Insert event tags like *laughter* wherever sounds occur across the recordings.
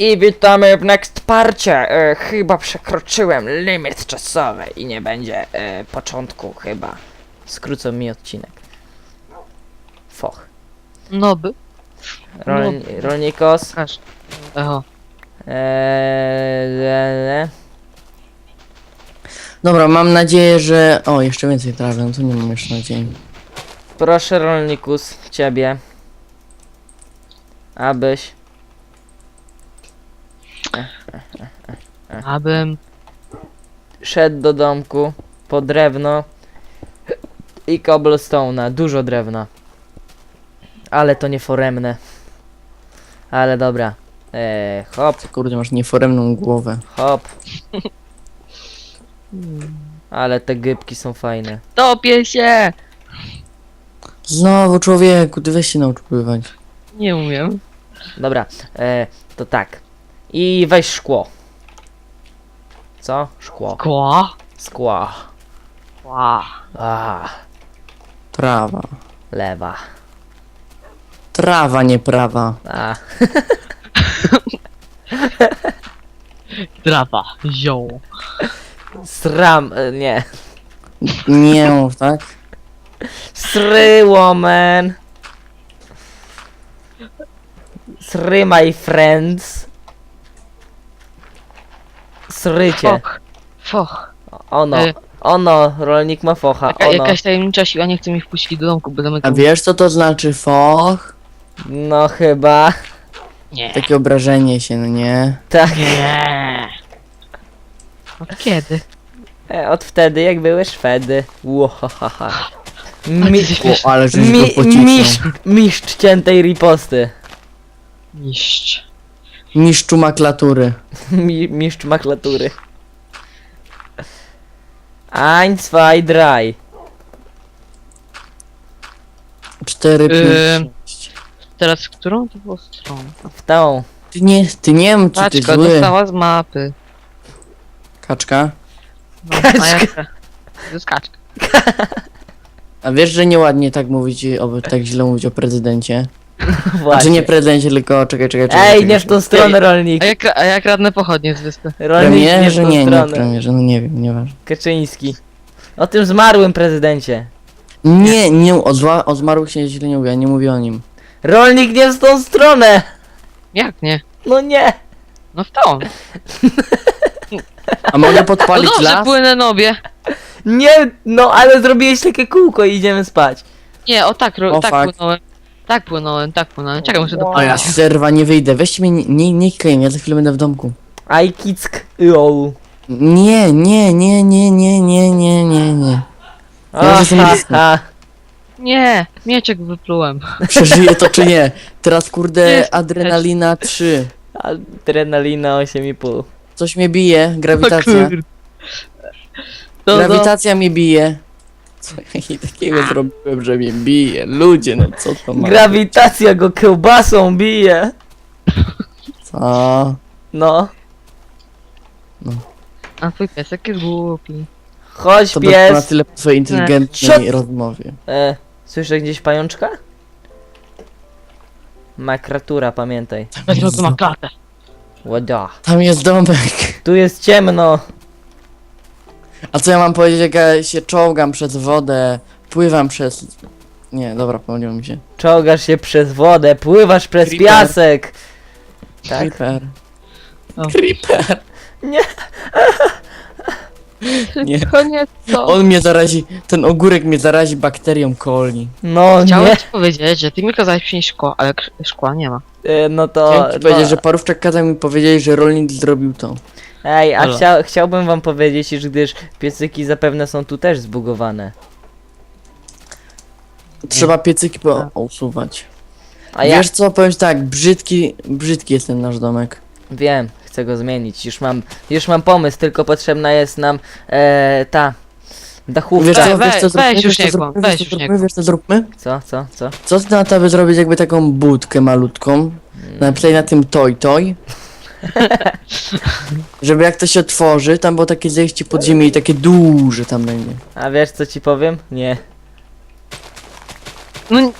I witamy w Next Parcie. E, chyba przekroczyłem limit czasowy i nie będzie e, początku chyba. Skrócą mi odcinek. Foch. No by. Rol, rolnikos. Aż. Echo. Eee, le, le. Dobra, mam nadzieję, że... O, jeszcze więcej trawy, no to nie mam jeszcze nadziei. Proszę rolnikus, ciebie. Abyś. Abym. szedł do domku po drewno i cobblestone'a, dużo drewna. Ale to nie foremne. Ale dobra. Eee, hop, Kurde, masz nieforemną głowę. hop. Ale te gybki są fajne. Topię się! Znowu człowieku, ty weź się naucz pływać. Nie umiem. Dobra, e, to tak. I weź szkło. Co? Szkło. Kła. Skła. Kła. A, Trawa. lewa. Trawa, nie prawa. A, *laughs* Trawa. Zioło. sram, e, nie. Nie mów, tak? Sry woman. Sry my friends. Srycie. Foch. Foch. Ono. E. Ono. Rolnik ma focha. Jaka, Ono. jakaś tajemnicza siła nie chce mi wpuścić do domku, bo domek... A wiesz co to znaczy foch? No chyba. Nie. Takie obrażenie się, no nie? Tak. Nie. Od kiedy? E, Od wtedy jak były Szwedy. Łohahaha. Mi, O, ale żeś mi, go pocisnął. mistrz, mistrz ciętej riposty. Niszcz. Mistrzu maklatury. *laughs* Mi, mistrz maklatury. Eins, zwei, drei. 4, 5, Ym. 6. Teraz którą to było stronę? W tą. Ty nie, ty nie wiem, czy ty Paczka zły. dostała z mapy. Kaczka. No, Kaczka. A? To jest kaczka. A wiesz, że nieładnie tak mówić, o, tak źle mówić o prezydencie? *laughs* Znaczy nie prezydencie, tylko czekaj, czekaj, czekaj. Ej, czekaj, nie w tą stronę rolnik. A jak, a jak radne pochodnie z wyspy? Rolnik nie w Premierze? tą Nie, nie stronę. premierze, no nie wiem, nieważne. Kaczyński. O tym zmarłym prezydencie. Nie, nie, o, zła, o zmarłych się źle nie mówię, ja nie mówię o nim. Rolnik nie w tą stronę! Jak nie? No nie! No w tą. A mogę No podpalić dobrze, las? płynę nobie. Nie, no ale zrobiłeś takie kółko i idziemy spać. Nie, o tak, ro- O, tak fuck. płynąłem. Tak płynąłem, tak płynąłem. Czekaj, muszę do A ja z serwa nie wyjdę, weźcie mnie, nie, nie, klikaj, ja za chwilę będę w domku. Aj kick. Yo. Nie, nie, nie, nie, nie, nie, nie, nie, nie. Ja już jestem blisko. Aha. Nie, mieczek wyplułem. Przeżyję to czy nie? *laughs* Teraz kurde, adrenalina 3. Adrenalina 8,5. Coś mnie bije, grawitacja. Grawitacja mnie bije. Co ja takiego zrobiłem, że mnie bije? Ludzie, no co to ma? Grawitacja go kiełbasą bije. Co? No. a twój piesek jest głupi. Chodź To było na pies. tyle po twojej inteligentnej Shut- rozmowie. E, słyszę gdzieś pajączka? Makratura, pamiętaj. Będzie ma klatę. Łoda. Tam jest domek. Tu jest ciemno. A co ja mam powiedzieć, jak ja się czołgam przez wodę, pływam przez... Nie, dobra, pomyliło mi się. Czołgasz się przez wodę, pływasz przez Creeper. piasek. Tak? Creeper. O. Creeper. Nie. *laughs* Nie. Koniec co? On mnie zarazi, ten ogórek mnie zarazi bakterią coli. No Chciałem nie. ci powiedzieć, że ty mi kazałeś przynieść szkło, ale k- szkła nie ma. E, no to. Chciałem ci powiedzieć, no, że parówczak kazał mi powiedzieć, że rolnik zrobił to. Ej, a chcia, chciałbym wam powiedzieć, iż gdyż piecyki zapewne są tu też zbugowane. Trzeba piecyki po... usuwać. A ja Wiesz co, powiem ci tak, brzydki, brzydki jest ten nasz domek. wiem, chcę go zmienić. Już mam, już mam pomysł, tylko potrzebna jest nam e, ta dachówka. Wiesz co, Weź, wiesz co weź, zróbmy, weź wiesz już co nie zróbmy, kłam, wiesz weź co już nie zróbmy, wiesz co zróbmy? Co, co, co? Co ty na to, by zrobić jakby taką budkę malutką, napisać na tym toj toj, *laughs* żeby jak to się otworzy, tam było takie zejście pod ziemię i takie duże tam będzie. A wiesz co ci powiem? Nie. No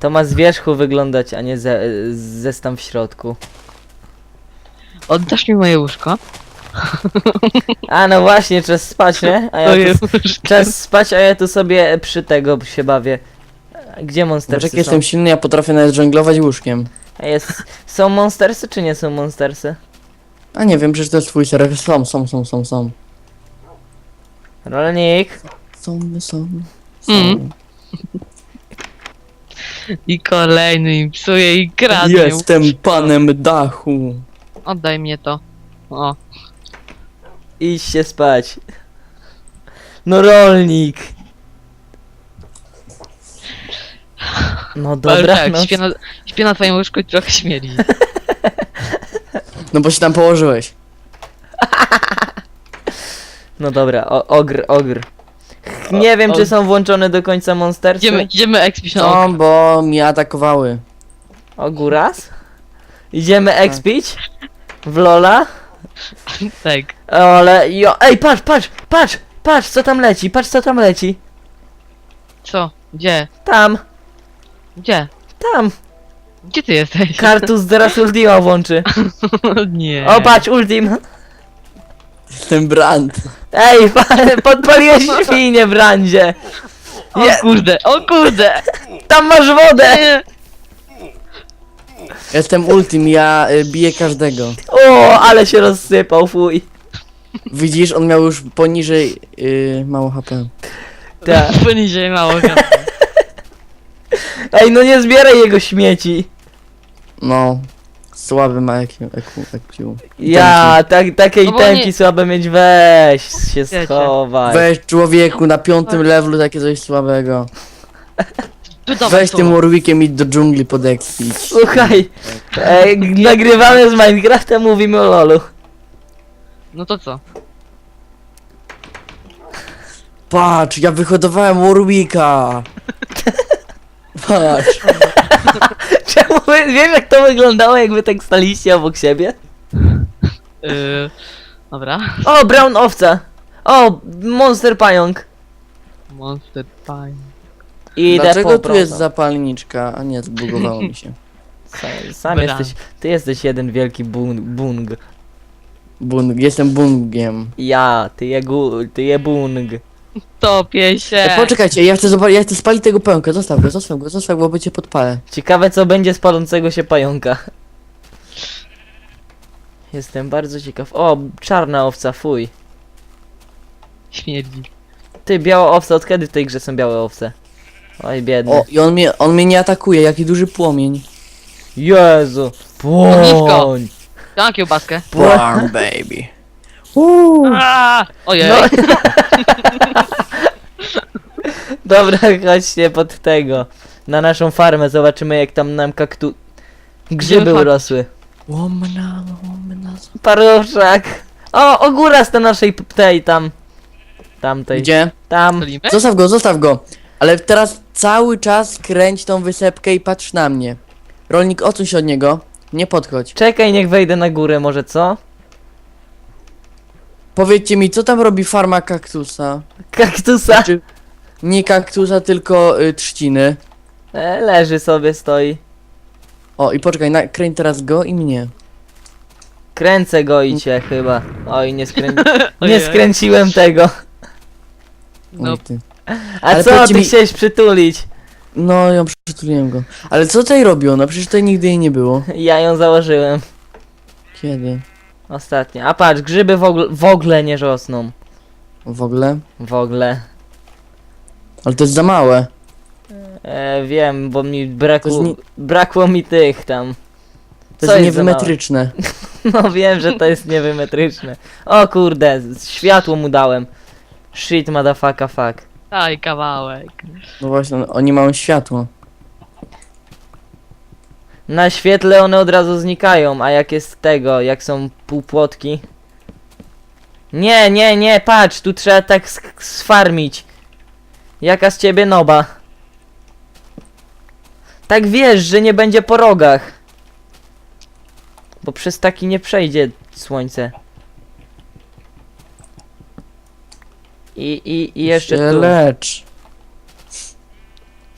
To ma z wierzchu wyglądać, a nie ze, zestam w środku. Oddasz mi moje łóżko? A no właśnie, czas spać, nie? A ja To tu, czas spać, a ja tu sobie przy tego się bawię. Gdzie monstersy Zobacz jak są? jestem silny, ja potrafię nawet żonglować łóżkiem. Jest, są monstersy czy nie są monstersy? A nie wiem, przecież to jest twój serwer. Są, są, są, są, są. Rolnik. Są, są. są. Mm. I kolejny im psuje i kradnie. Jestem panem dachu. Oddaj mnie to. O, Idź się spać. No rolnik. No dobra, dobra, tak, no. śpię, na, śpię na twoim łóżku i trochę śmierdzi. *laughs* No bo się tam położyłeś. *laughs* No dobra, o, ogr, ogr. Nie wiem, o- czy są włączone do końca monstersy. Idziemy, idziemy expić na No, bo mnie atakowały. Ogóras? Idziemy expić? W Lola? Tak. Ale jo, ej, patrz, patrz, patrz, patrz, co tam leci, patrz, co tam leci. Co? Gdzie? Tam, Gdzie? tam. Gdzie ty jesteś? Kartus zaraz Ultima włączy. *laughs* Nie. O, patrz, Ultim. Ten brand. Ej, *laughs* pa- podpaliłeś *laughs* świnie, Brandzie. O Je, kurde, o kurde! tam masz wodę. Nie. Jestem ultim, ja y, biję każdego. O, ale się rozsypał, fuj. Widzisz, on miał już poniżej y, mało HP. Tak. Poniżej mało chyba. Ej, no nie zbieraj jego śmieci. No. Słaby ma IQ. IQ, IQ. Ja, tak, takie No bo nie- słabe mieć, weź się Wiecie. schowaj. Weź człowieku, na piątym levelu takie coś słabego. Tu dawaj, Weź tu. tym Warwickiem idź do dżungli podekspić. Słuchaj, ej, nagrywamy z Minecrafta, mówimy o lolu. No to co? Patrz, ja wyhodowałem Warwicka. *laughs* Patrz. *laughs* Czemu wy, wiesz jak to wyglądało jakby tak staliście obok siebie? Yy, dobra. O, brown owca. O, monster pająk. Monster Pine. Idę Dlaczego po tu jest zapalniczka? A nie, zbugowało mi się. *laughs* Sam, sam Bra. jesteś, ty jesteś jeden wielki bung. bung. Bung, jestem bungiem. Ja, ty je, gu, ty je bung. Topię się! E, poczekajcie, ja chcę, zobaczyć, ja chcę spalić tego pęka. Zostaw go, zostaw go, zostaw go, bo cię podpalę. Ciekawe co będzie z palącego się pająka. Jestem bardzo ciekaw. O, czarna owca, fuj. Śmierdzi. Ty, biała owca, od kiedy w tej grze są białe owce? Oj, biedny. O, i on mnie, on mnie nie atakuje, jaki duży płomień. Jezu! Ognisko. Płoń! Dam kiełbaskę. Warm baby. Aaaa! Ojej. No. *laughs* Dobra, chodźcie pod tego. Na naszą farmę, zobaczymy jak tam nam kaktu... Grzyby urosły. Łomna, łomna. Paruszak! O, ogóras na naszej p- tej tam. Tamtej. Gdzie? Tam. Solimy? Zostaw go, zostaw go. Ale teraz cały czas kręć tą wysepkę i patrz na mnie. Rolnik, odsuń się od niego. Nie podchodź. Czekaj, niech wejdę na górę może, co? Powiedzcie mi, co tam robi farma kaktusa? Kaktusa! Czy nie kaktusa, tylko y, trzciny. E, leży sobie, stoi. O, i poczekaj, na, kręć teraz go i mnie. Kręcę go i cię chyba. Oj, nie, skrę... *laughs* nie Ojej. skręciłem tego. No, Oj, ty. A Ale co, powiedzcie ty mi- chciałeś przytulić? No, ją przytuliłem go. Ale co tutaj robi ona? Przecież tutaj nigdy jej nie było. *laughs* Ja ją założyłem. Kiedy? Ostatnio. A patrz, grzyby w ogóle, w ogóle nie rosną. W ogóle? W ogóle. Ale to jest za małe. E, wiem, bo mi To brakło, jest brakło mi tych tam. To Co jest jest za małe? niewymetryczne. *laughs* No wiem, że to jest niewymetryczne. O kurde, z- światło mu dałem. Shit, motherfucker, fuck. daj kawałek. No właśnie, oni mają światło. Na świetle one od razu znikają, a jak jest tego, jak są półpłotki. Nie, nie, nie, patrz, tu trzeba tak sfarmić. Jaka z ciebie noba? Tak wiesz, że nie będzie po rogach. Bo przez taki nie przejdzie słońce. I, i, i jeszcze się tu. lecz.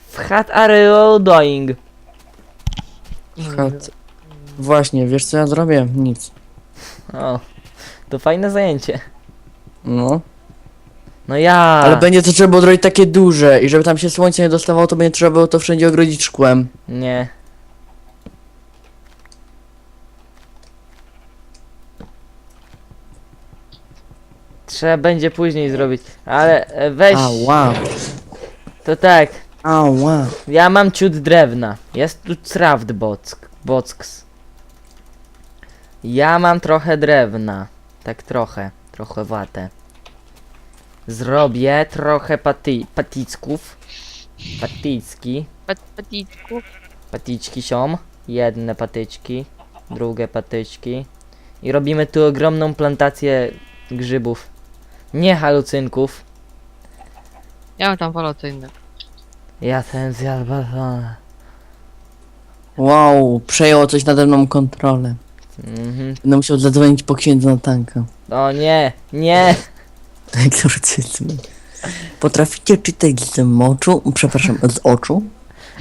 W hat are you doing? Chat. Właśnie, wiesz co ja zrobię? Nic. O, to fajne zajęcie. No. No ja. Ale będzie to trzeba było zrobić takie duże i żeby tam się słońce nie dostawało, to będzie trzeba było to wszędzie ogrodzić szkłem. Nie. Trzeba będzie później zrobić, ale e, weź. Ała. To tak, Ała. ja mam ciut drewna. Jest tu craft bock, bocks. Ja mam trochę drewna. Tak trochę, trochę watę. Zrobię trochę paty, paticków. Paticki. Pat, patitku. Patyczki są. Jedne patyczki, drugie patyczki. I robimy tu ogromną plantację grzybów. Nie halucynków. Ja mam tam wolę co innego. Ja ten zjadł balona. Wow, przejęło coś nade mną kontrolę. Mhm. Będę musiał zadzwonić po księdza na tankę. O nie, nie! *laughs* Egzorcyzm. Potraficie czytać z moczu, przepraszam, z oczu? *laughs*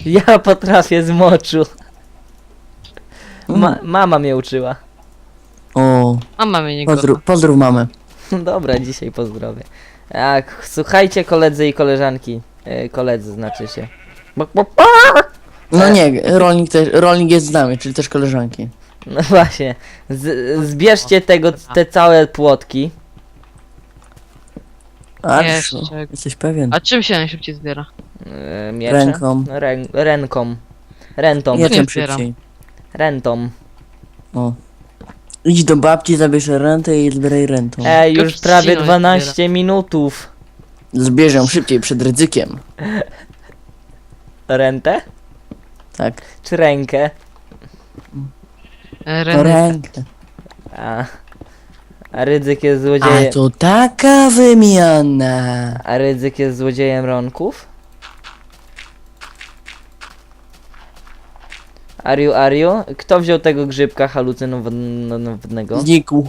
Ja potrafię z moczu. Ma Mm. mama mnie uczyła. O, Mama mnie nie kocha. pozdrów, pozdrów mamę. *laughs* Dobra, dzisiaj pozdrowię. Tak, słuchajcie koledzy i koleżanki. E, koledzy znaczy się. No nie, rolnik, też, rolnik jest z nami, czyli też koleżanki. No właśnie. Z, zbierzcie tego, te całe płotki. A, Jeszcze. Jesteś pewien? A czym się najszybciej zbiera? E, miecze. Ręką. Rę, ręką. Rentą. Ja nie zbieram. szybciej. Rentą. O. Idź do babci, zabierz rentę i zbieraj rentą. Ej, już prawie jest 12 minutów. Zbierz ją szybciej przed ryzykiem. Rentę? Tak. Czy rękę? E, To Reny. rękę. A, a Rydzyk jest A złodziejem. to taka wymiana. A Rydzyk jest złodziejem ronków? Ariu, Ariu? Kto wziął tego grzybka halucynowego? Znikł.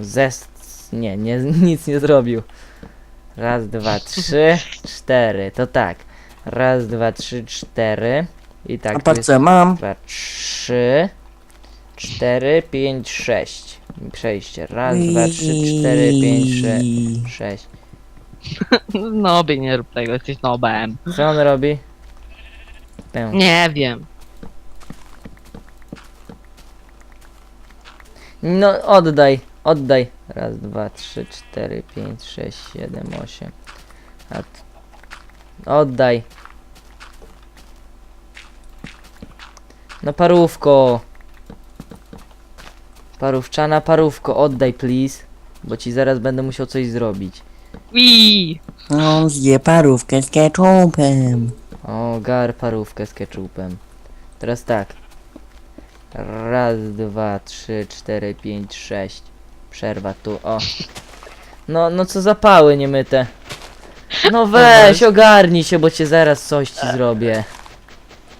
Zest... Nie, nie, nic nie zrobił. Raz, dwa, trzy, cztery. To tak. Raz, dwa, trzy, cztery. I tak. A tu patrz jest co ja mam. dwa, trzy, cztery, pięć, sześć. Przejście. Raz, dwa, trzy, cztery, pięć, sześć. Sześć. No, by nie rób tego, jesteś nobem. Co on robi? Pę. Nie wiem. No oddaj, oddaj. Raz, dwa, trzy, cztery, pięć, sześć, siedem, osiem. Oddaj. No parówko. Parówczana parówko, oddaj please. Bo ci zaraz będę musiał coś zrobić. Wii! On zje parówkę z ketchupem. O, gar parówkę z ketchupem. Teraz tak. Raz, dwa, trzy, cztery, pięć, sześć. Przerwa tu, o. No, no co zapały niemyte. No weź, ogarnij się, bo cię zaraz coś ci zrobię.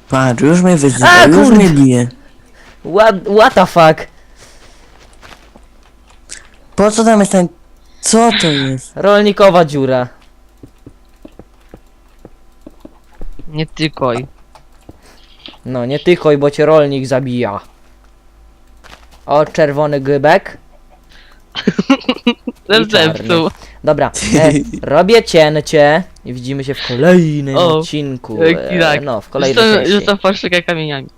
Patrz, już mnie A, wyzywa, już kurde. mnie bije. What, what the fuck? Po co tam jest ten... Co to jest? Rolnikowa dziura. Nie tykoj. No, nie tychoj, bo cię rolnik zabija. O, czerwony gybek. *laughs* Zepsuł. Dobra, e, *laughs* robię cięcie i widzimy się w kolejnym O, odcinku. e, tak. E, no, w kolejnej Rzucam, części. rzucam fałszykę kamieniami.